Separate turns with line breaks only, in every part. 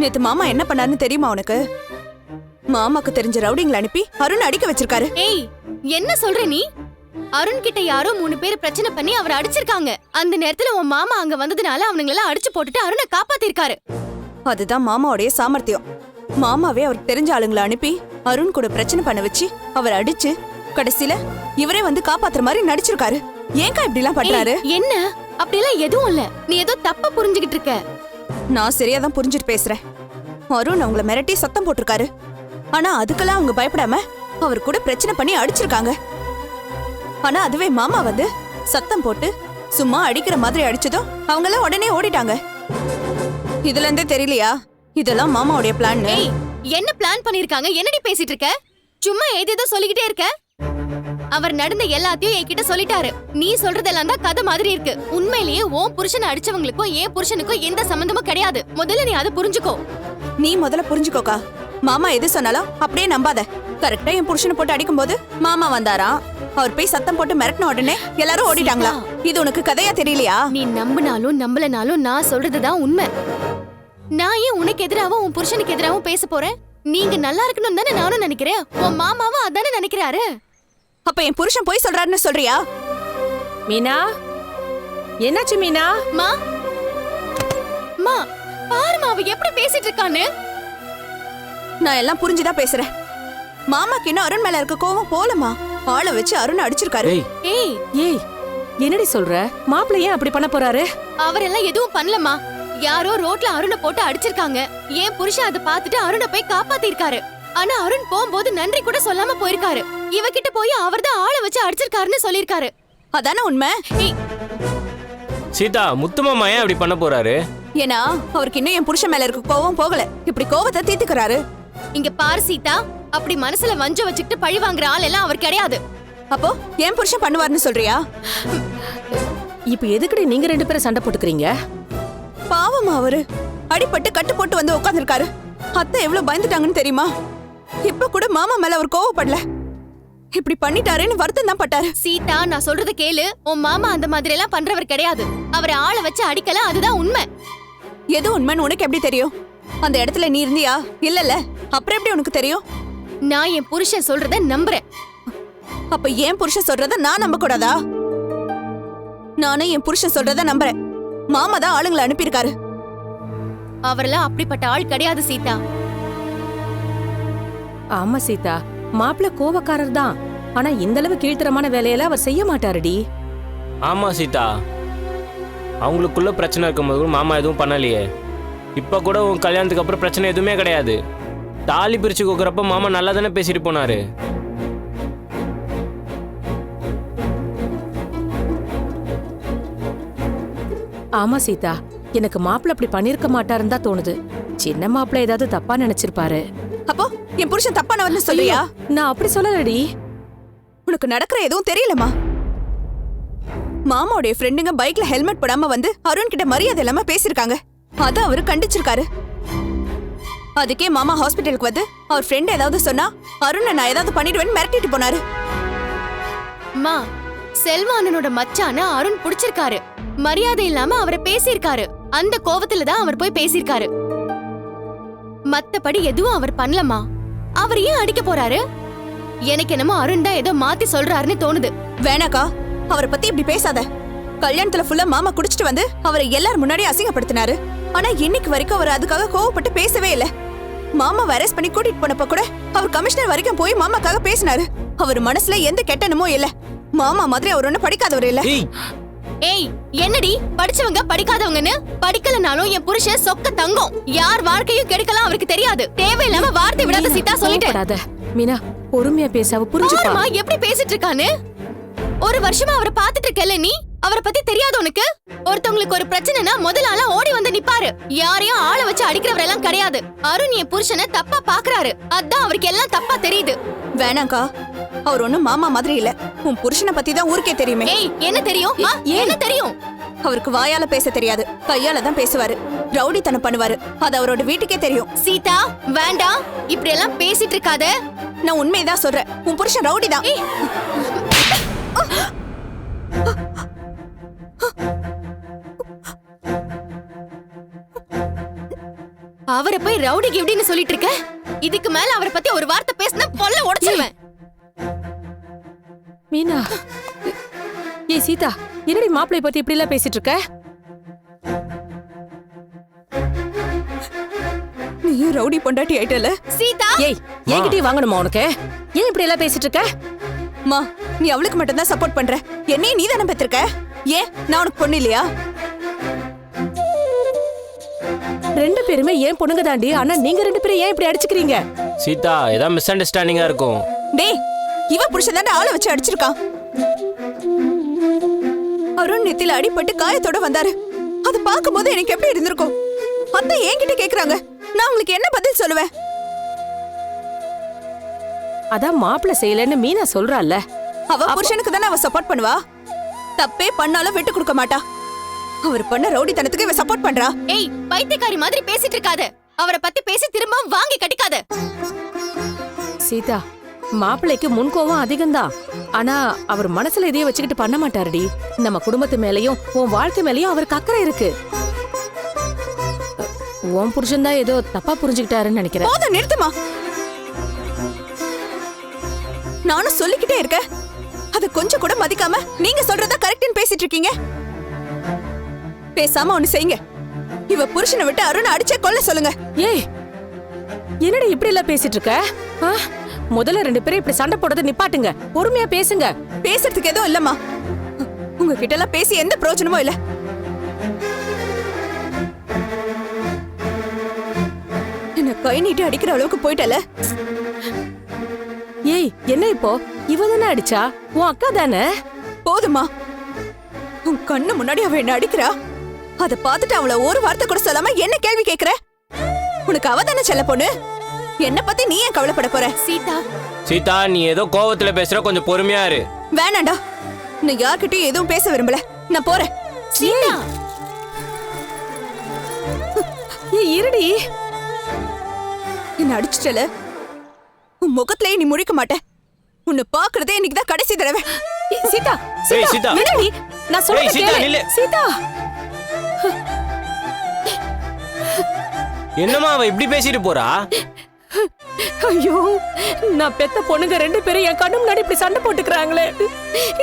நேத்து மாமா என்ன பண்ணாருன்னு தெரியுமா உனக்கு? மாமாக்கு தெரிஞ்ச ரவுடிங்களை அனுப்பி அருண் அடிக்க வச்சிருக்காரு.
ஏய் என்ன சொல்ற நீ? அருண் கிட்ட யாரோ மூணு பேர் பிரச்சனை பண்ணி அவரை அடிச்சிருக்காங்க. அந்த நேரத்துல உன் மாமா அங்க வந்ததுனால அவனுங்களெல்லாம் அடிச்சு போட்டுட்டு அருணை காப்பாத்திருக்காரு.
அதுதான் மாமாவுடைய சாமர்த்தியம். மாமாவே அவருக்கு தெரிஞ்ச ஆளுங்களை அனுப்பி அருண் கூட பிரச்சனை பண்ண வச்சு அவர் அடிச்சு கடைசில இவரே வந்து காப்பாத்துற மாதிரி நடிச்சிருக்காரு. ஏன்க்கா இப்படி எல்லாம் பண்றாரு
என்ன? அப்படியெல்லாம் எதுவும் இல்ல. நீ ஏதோ தப்பா புரிஞ்சுகிட்டு இருக்க.
நான் சரியா தான் புரிஞ்சுட்டு பேசுறேன். அருண் அவங்கள மிரட்டி சத்தம் போட்டிருக்காரு. ஆனா அதுக்கெல்லாம் அவங்க பயப்படாம அவர் கூட பிரச்சனை பண்ணி அடிச்சிருக்காங்க. ஆனா அதுவே மாமா வந்து சத்தம் போட்டு சும்மா அடிக்கிற மாதிரி அடிச்சதும் அவங்கெல்லாம் உடனே ஓடிட்டாங்க. இதுல இருந்தே தெரியலையா? இதெல்லாம் மாமாவுடைய பிளான்
என்ன பிளான் பண்ணிருக்காங்க? என்னடி பேசிட்டு இருக்க? சும்மா ஏதேதோ சொல்லிக்கிட்டே இருக்க? அவர் நடந்த எல்லாத்தையும் என்கிட்ட சொல்லிட்டாரு. நீ சொல்றதெல்லாம் தான் கதை மாதிரி இருக்கு. உண்மையிலேயே உன் புருஷனை அடிச்சவங்களுக்கும் என் புருஷனுக்கும் எந்த சம்பந்தமும் கிடையாது. முதல்ல நீ அதை புரிஞ்சுக்கோ.
நீ முதல்ல புரிஞ்சுக்கோக்கா. மாமா எது சொன்னாலும் அப்படியே நம்பாத. கரெக்டா என் புருஷனை போட்டு அடிக்கும்போது மாமா வந்தாராம் அவர் போய் சத்தம் போட்டு மிரட்டின உடனே எல்லாரும் ஓடிட்டாங்களா? இது உனக்கு கதையா தெரியலையா?
நீ நம்பினாலும் நம்பலனாலும் நான் சொல்றதுதான் உண்மை. நான் ஏன் உனக்கு எதிராவும் உன் புருஷனுக்கு எதிராவும் பேச போறேன்? நீங்க நல்லா இருக்கணும் தானே நானும் நினைக்கிறேன்? உன் மாமாவும் அதானே நினைக்கிறாரு?
அப்ப என் புருஷன் போய் சொல்றாருன்னு சொல்றியா?
மீனா? என்னாச்சு மீனா?
மா? மா பாருமா அவ எப்படி பேசிட்டு இருக்கான்னு?
நான் எல்லாம் புரிஞ்சுதான் பேசுறேன். மாமாக்கு இன்னும் அருண் மேல இருக்க கோவம் போலமா ஆளை வச்சு அருண் அடிச்சிருக்காரு.
ஏய்.
ஏய்.
ஏய் என்னடி சொல்ற? மாப்பிள்ளை ஏன் அப்படி பண்ண போறாரு?
அவரெல்லாம் எதுவும் பண்ணலமா யாரோ ரோட்ல அருணை போட்டு அடிச்சிருக்காங்க. ஏன் புருஷன் அதை பார்த்துட்டு அருணை போய் காப்பாத்திருக்காரு. ஆனா அருண் போகும்போது நன்றி கூட சொல்லாம போயிருக்காரு. இவகிட்ட போய் அவர்தான் ஆளை வச்சு அடிச்சிருக்காருன்னு சொல்லிருக்காரு
அதானே உண்மை?
சீதா முத்துமாமா ஏன் அப்படி பண்ண போறாரு?
ஏன்னா அவருக்கு இன்னும் என் புருஷன் மேல இருக்க கோவம் போகல. இப்படி கோவத்தை தீர்த்துக்கிறாரு.
இங்க பாரு சீதா அப்படி மனசுல வஞ்சம் வச்சுக்கிட்டு பழி வாங்குற ஆள் எல்லாம் அவர் கிடையாது.
அப்போ என் புருஷன் பண்ணுவாருன்னு சொல்றியா?
இப்ப எதுக்குடி நீங்க ரெண்டு பேரும் சண்டை போட்டுக்கிறீங்க?
பாவமா அவரு. அடிபட்டு கட்டு போட்டு வந்து உட்கார்ந்திருக்காரு. அத்தை எவ்வளவு பயந்துட்டாங்கன்னு தெரியுமா? இப்ப கூட மாமா மேல அவர் கோவப்படல. இப்படி பண்ணிட்டாருன்னு வருத்தம் தான் பட்டாரு.
சீதா நான் சொல்றத கேளு. உன் மாமா அந்த மாதிரி எல்லாம் பண்றவர் கிடையாது. அவரை ஆளை வச்சு அடிக்கல அதுதான் உண்மை.
எது உண்மைன்னு உனக்கு எப்படி தெரியும்? அந்த இடத்துல நீ இருந்தியா? இல்லல்ல. அப்புறம் எப்படி உனக்கு தெரியும்?
நான் என் புருஷன் சொல்றத நம்புறேன்.
அப்ப ஏன் புருஷன் சொல்றத நான் நம்ப கூடாதா நானும் என் புருஷன் சொல்றத நம்புறேன். மாமா தான் ஆளுங்களை அனுப்பியிருக்காரு.
அவரெல்லாம் அப்படிப்பட்ட ஆள் கிடையாது சீதா.
ஆமா சீதா மாப்பிள்ளை கோவக்காரர் தான். ஆனா இந்த அளவு கீழ்த்தரமான வேலையெல்லாம் அவர் செய்ய மாட்டாருடி.
ஆமா சீதா. அவங்களுக்குள்ள பிரச்சனை இருக்கும்போது மாமா எதுவும் பண்ணலையே. இப்போ கூட உன் கல்யாணத்துக்கு அப்புறம் பிரச்சனை எதுவுமே கிடையாது. தாலி பிரிச்சு கொடுக்குறப்ப மாமா நல்லா தானே பேசிட்டு போனாரு.
ஆமா சீதா எனக்கு மாப்பிள்ளை அப்படி பண்ணிருக்க மாட்டாருன்னு தான் தோணுது. சின்ன மாப்பிள்ளை ஏதாவது தப்பா நினைச்சிருப்பாரு.
அப்போ? என் புருஷன் தப்பானவர்னு சொல்றியா?
நான் அப்படி சொல்லலடி.
உனக்கு நடக்கிற எதுவும் தெரியலமா மாமாவுடைய ஃப்ரெண்டுங்க பைக்ல ஹெல்மெட் போடாம வந்து அருண் கிட்ட மரியாதை இல்லாம பேசிருக்காங்க அத அவரு கண்டிச்சிருக்காரு. அதுக்கே மாமா ஹாஸ்பிட்டலுக்கு வந்து அவர் ஃப்ரெண்ட் ஏதாவது சொன்னா அருணை நான் ஏதாவது பண்ணிடுவேன்னு மிரட்டிட்டு போனாரு.
அம்மா செல்வானனோட மச்சான அருண் புடிச்சிருக்காரு. மரியாதை இல்லாம அவரை பேசியிருக்காரு. அந்த கோவத்துல தான் அவர் போய் பேசியிருக்காரு. மத்தபடி எதுவும் அவர் பண்ணலமா அவர் ஏன் அடிக்க போறாரு? எனக்கு என்னமோ அருண் தான் ஏதோ மாத்தி சொல்றாருன்னு தோணுது.
வேணாக்கா அவரை பத்தி இப்படி பேசாத. கல்யாணத்துல ஃபுல்லா மாமா குடிச்சிட்டு வந்து அவரை எல்லாரும் முன்னாடி அசிங்கப்படுத்தினாரு. ஆனா இன்னைக்கு வரைக்கும் அவர் அதுக்காக கோவப்பட்டு பேசவே இல்ல. மாமா அரெஸ்ட் பண்ணி கூட்டிட்டு போனப்ப கூட அவர் கமிஷனர் வரைக்கும் போய் மாமாக்காக பேசினாரு. அவர் மனசுல எந்த கெட்டனமும் இல்ல. மாமா மாதிரி அவர் ஒண்ணு படிக்காதவர் இல்ல.
ஏய்
என்னடி? படிச்சவங்க படிக்காதவங்கன்னு? படிக்கலனாலும் என் புருஷன் சொக்க தங்கம். யார் வாழ்க்கையும் கெடுக்கலாம் அவருக்கு தெரியாது. தேவையில்லாம வார்த்தை விடாத சீதா சொல்லிட்டேன்.
மீனா பொறுமையா பேச அவ புரிஞ்சுப்பா
எப்படி பேசிட்டு இருக்கான்னு? ஒரு வருஷமா அவரை பாத்துட்டு இருக்கல நீ? அவரை பத்தி தெரியாது உனக்கு? ஒருத்தவங்களுக்கு ஒரு பிரச்சனைனா முதல் ஆளா ஓடி வந்து நிப்பாரு. யாரையும் ஆள வச்சு அடிக்கிறவரெல்லாம் கிடையாது. அருண் என் புருஷனை தப்பா பாக்குறாரு. அதான் அவருக்கு எல்லாம் தப்பா தெரியுது.
வேணாக்கா அவர் ஒண்ணும் மாமா மாதிரி இல்ல. உன் புருஷனை பத்தி தான் ஊருக்கே தெரியுமே.
ஏய் என்ன தெரியும்? என்ன தெரியும்?
அவருக்கு வாயால பேச தெரியாது. கையால தான் பேசுவாரு. ரவுடித்தனம் பண்ணுவாரு. அது அவரோட வீட்டுக்கே தெரியும்.
சீதா வேண்டாம் இப்படி எல்லாம் பேசிட்டு இருக்காத.
நான் உண்மையதான் சொல்றேன். உன் புருஷன் ரவுடி தான்.
அவரை போய் ரவுடி கிவுடின்னு சொல்லிட்டு இருக்க? இதுக்கு மேல அவரை பத்தி ஒரு வார்த்தை பேசினா பொல்ல உடைச்சிருவேன்.
மீனா ஏய் சீதா என்னடி மாப்பிளை பத்தி இப்படி எல்லாம் பேசிட்டு இருக்க
நீயும் ரவுடி பொண்டாட்டி ஆயிட்டல?
சீதா!
ஏய் என்கிட்டயும் வாங்கணுமா உனக்கு? ஏன் இப்படி எல்லாம் பேசிட்டு இருக்க
மா நீ அவளுக்கு மட்டும்தான் சப்போர்ட் பண்ற. என்னையும் நீ தானே பெற்றிருக்க ஏன்? நான் உனக்கு பொண்ணு இல்லையா?
ரெண்டு பேருமே ஏன் பொண்ணுங்க தாண்டி? ஆனா நீங்க ரெண்டு பேரும் ஏன் இப்படி அடிச்சுக்கிறீங்க?
சீதா ஏதாவது மிஸ் அண்டர்ஸ்டாண்டிங்காக இருக்கும்.
டேய் இவ புருஷன் தானே ஆளை வச்சு அடிச்சிருக்கான் அருண் நெத்தில அடிபட்டு காயத்தோட வந்தாரு. அது பார்க்கும்போது எனக்கு எப்படி இருந்திருக்கும்? அத்தை என்கிட்ட கேக்குறாங்க. நான் உங்களுக்கு என்ன பதில் சொல்லுவேன்?
அதான் மாப்பிளை செய்யலன்னு மீனா சொல்றால
அவ புருஷனுக்கு தானே அவ சப்போர்ட் பண்ணுவா? தப்பே பண்ணாலும் விட்டு கொடுக்க மாட்டா. அவர் பண்ண ரவுடித்தனத்துக்கு இவ சப்போர்ட் பண்றா?
ஏய் பைத்தியக்காரி மாதிரி பேசிட்டு இருக்காத. அவரை பத்தி பேசி திரும்ப வாங்கி கட்டிக்காத.
சீதா மாப்பிள்ளைக்கு முன்கோவம் அதிகம்தான். ஆனா அவர் மனசுல இதையே வச்சுக்கிட்டு பண்ண மாட்டாருடி. நம்ம குடும்பத்து மேலயும் உன் வாழ்க்கை மேலயும் அவருக்கு அக்கறை இருக்கு. உன் புருஷன் தான் ஏதோ தப்பா புரிஞ்சுக்கிட்டாருன்னு நினைக்கிறேன்.
போதும் நிறுத்துமா நானும் சொல்லிக்கிட்டே இருக்கேன். அத கொஞ்சம் கூட மதிக்காம நீங்க சொல்றதா கரெக்ட்னு பேசிட்டு இருக்கீங்க. பேசாம ஒண்ணு செய்யுங்க. இவ புருஷனை விட்டு அருண் அடிச்சே கொல்ல சொல்லுங்க.
ஏய் என்னடி இப்படி எல்லாம் பேசிட்டு இருக்க ஆ? முதல்ல ரெண்டு பேரும் இப்படி சண்டை போடுறதை நிப்பாட்டுங்க. பொறுமையா பேசுங்க.
பேசுறதுக்கு எதுவும் இல்லம்மா. உங்ககிட்ட எல்லாம் பேசி எந்த பிரயோஜனமும் இல்ல. என்ன கை நீட்டி அடிக்கிற அளவுக்கு போயிட்டல?
ஏய் என்ன இப்போ? இவ தானே அடிச்சா? உன் அக்கா தானே?
போதுமா உன் கண்ணு முன்னாடி அவ என்ன அடிக்கிறா. அத பார்த்துட்டு அவள ஒரு வார்த்தை கூட சொல்லாம என்ன கேள்வி கேக்குற? உனக்கு அவ தானே செல்ல பொண்ணு? என்ன பத்தி நீ ஏன் கவலைப்பட போற?
சீதா.
சீதா நீ ஏதோ கோவத்தில் பேசுகிற கொஞ்சம் பொறுமையா இரு.
வேணாண்டா. நான் யார்கிட்டயும் எதுவும் பேச விரும்பல. நான் போறேன்.
சீதா.
இருடி.
என்ன அடிச்சிட்டல. உன் முகத்திலேயே நீ முழிக்க மாட்ட. உன்னை பாக்குறதே இன்னைக்கு தான் கடைசி தடவை.
சீதா
சீதா.
என்னடி? நான் சொல்றத
ஏய்,
சீதா,
என்னம்மா அவ இப்படி பேசிட்டு போறா?
ஐயோ நான் பெத்த பொண்ணுங்க ரெண்டு பேரும் என் கண்ணு முன்னாடி இப்படி சண்டை போட்டுக்கிறாங்களே.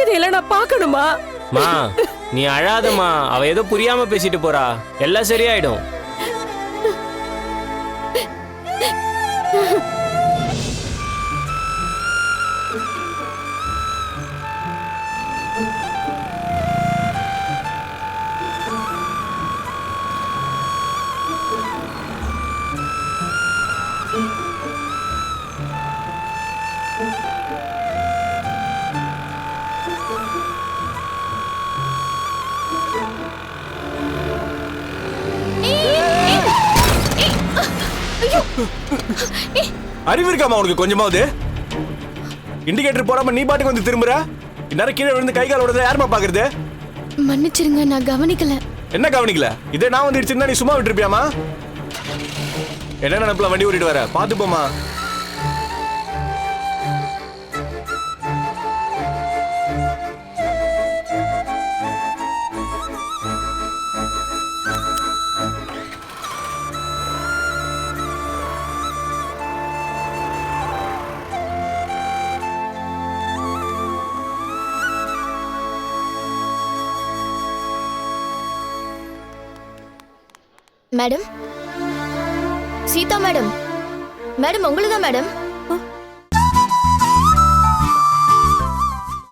இதெல்லாம் நான் பார்க்கணுமா?
மா நீ அழாதம்மா. அவ ஏதோ புரியாம பேசிட்டு போறா. எல்லாம் சரியாயிடும்.
அறிவு இருக்காமா உனக்கு கொஞ்சமாவது? இண்டிகேட்டர் போடாம நீ பாட்டுக்கு வந்து திரும்புற? இந்நேரம் கீழே விழுந்து கை கால் உடனே யாருமா பாக்குறது?
மன்னிச்சிருங்க நான் கவனிக்கல.
என்ன கவனிக்கல? இதே நான் வந்து இடிச்சிருந்தா நீ சும்மா விட்டுருப்பியாமா என்ன நினப்புல வண்டி ஓட்டிட்டு வர? பாத்து போமா
மேடம்? சீதா மேடம். மேடம் உங்களுக்கு தான் மேடம்?